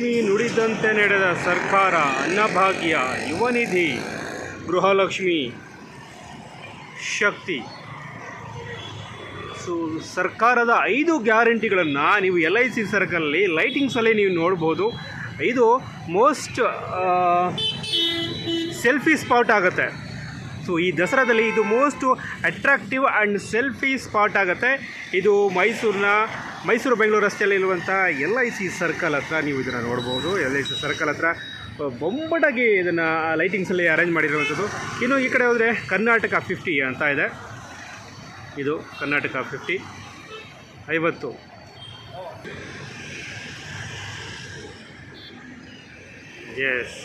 ನುಡಿದಂತೆ ನಡೆದ ಸರ್ಕಾರ ಅನ್ನಭಾಗ್ಯ ಯುವನಿಧಿ ಗೃಹಲಕ್ಷ್ಮಿ ಶಕ್ತಿ. ಸೊ, ಸರ್ಕಾರದ ಐದು ಗ್ಯಾರಂಟಿಗಳನ್ನು ನೀವು ಎಲ್ ಐ ಸಿ ಸರ್ಕಲ್ಲಿ ಲೈಟಿಂಗ್ಸಲ್ಲಿ ನೀವು ನೋಡ್ಬೋದು. ಇದು ಮೋಸ್ಟ್ ಸೆಲ್ಫಿ ಸ್ಪಾಟ್ ಆಗುತ್ತೆ. ಸೊ ಈ ದಸರಾದಲ್ಲಿ ಇದು most attractive and selfie spot ಆಗುತ್ತೆ. ಇದು ಮೈಸೂರಿನ, ಮೈಸೂರು ಬೆಂಗಳೂರು ರಸ್ತೆಯಲ್ಲಿ ಇರುವಂಥ ಎಲ್ ಐ ಸಿ ಸರ್ಕಲ್ ಹತ್ರ ನೀವು ಇದನ್ನು ನೋಡ್ಬೋದು. ಎಲ್ ಐ ಸಿ ಸರ್ಕಲ್ ಹತ್ರ ಬೊಂಬಟಾಗಿ ಇದನ್ನು ಲೈಟಿಂಗ್ಸಲ್ಲಿ ಅರೇಂಜ್ ಮಾಡಿರುವಂಥದ್ದು. ಇನ್ನು ಈ ಕಡೆ ಹೋದರೆ ಕರ್ನಾಟಕ ಫಿಫ್ಟಿ ಅಂತ ಇದೆ. ಇದು ಕರ್ನಾಟಕ ಫಿಫ್ಟಿ ಐವತ್ತು. ಎಸ್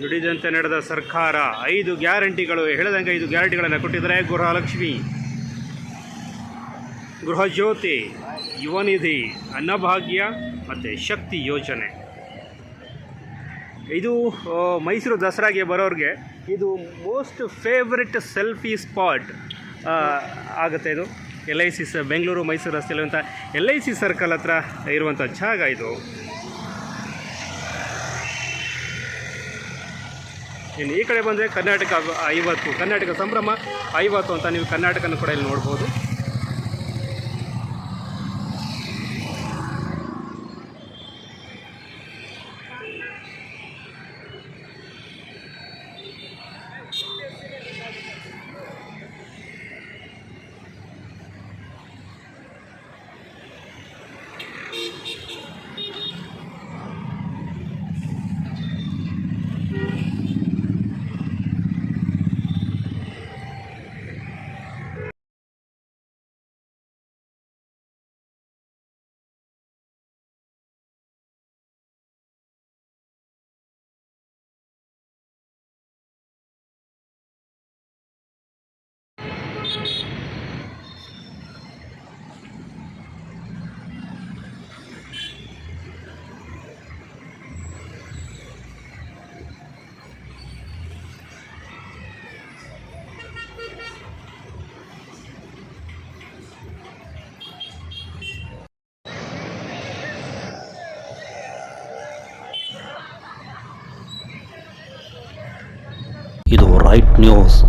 ನುಡಿದಂತೆ ನಡೆದ ಸರ್ಕಾರ ಐದು ಗ್ಯಾರಂಟಿಗಳು, ಹೇಳದಂಗೆ ಐದು ಗ್ಯಾರಂಟಿಗಳನ್ನು ಕೊಟ್ಟಿದ್ದಾರೆ ಗೃಹಲಕ್ಷ್ಮಿ. ಗೃಹಜ್ಯೋತಿ ಯುವನಿಧಿ ಅನ್ನಭಾಗ್ಯ ಮತ್ತು ಶಕ್ತಿ ಯೋಜನೆ. ಇದು ಮೈಸೂರು ದಸರಾಗೆ ಬರೋರಿಗೆ ಇದು ಮೋಸ್ಟ್ ಫೇವ್ರೆಟ್ ಸೆಲ್ಫಿ ಸ್ಪಾಟ್ ಆಗುತ್ತೆ ಇದು. ಎಲ್ ಐ ಸಿ ಸ, ಬೆಂಗಳೂರು ಮೈಸೂರು ರಸ್ತೆಯಲ್ಲಿರುವಂಥ ಎಲ್ ಐ ಸಿ ಸರ್ಕಲ್ ಹತ್ರ ಇರುವಂಥ ಜಾಗ ಇದು. ಇನ್ನು ಈ ಕಡೆ ಬಂದರೆ ಕರ್ನಾಟಕ ಐವತ್ತು, ಕರ್ನಾಟಕ ಸಂಭ್ರಮ ಐವತ್ತು ಅಂತ ನೀವು ಕರ್ನಾಟಕನ ಕೂಡ ಇಲ್ಲಿ ನೋಡ್ಬೋದು. right news.